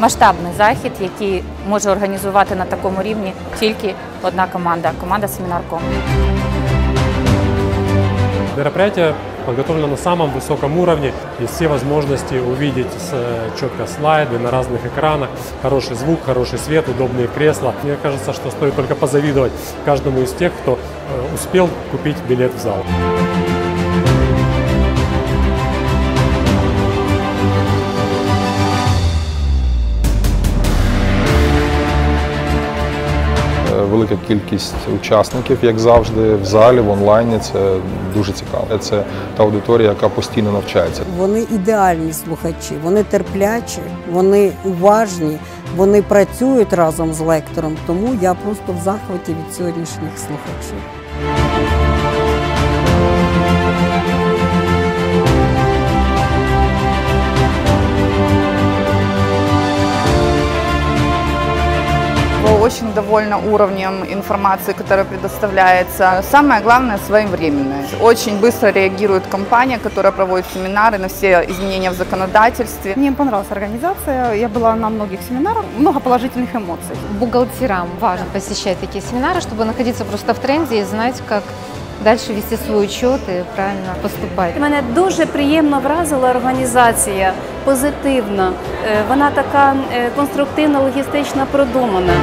масштабний захід, який може організувати на такому рівні тільки одна команда команда Семінарком. Мероприятие подготовлено на самом высоком уровне. Есть все возможности увидеть с- э, четко слайды на разных экранах, хороший звук, хороший свет, удобные кресла. Мне кажется, что стоит только позавидовать каждому из тех, кто э, успел купить билет в зал. Велика кількість учасників, як завжди, в залі, в онлайні. Це дуже цікаво. Це та аудиторія, яка постійно навчається. Вони ідеальні слухачі, вони терплячі, вони уважні, вони працюють разом з лектором. Тому я просто в захваті від сьогоднішніх слухачів. Очень довольна уровнем информации, которая предоставляется. Самое главное – своевременная. Очень быстро реагирует компания, которая проводит семинары на все изменения в законодательстве. Мне понравилась организация, я была на многих семинарах, много положительных эмоций. Бухгалтерам важно посещать такие семинары, чтобы находиться просто в тренде и знать, как дальше вести свой учет и правильно поступать. Мене дуже приємно вразила організація, позитивна. Вона така конструктивна, логістично продумана.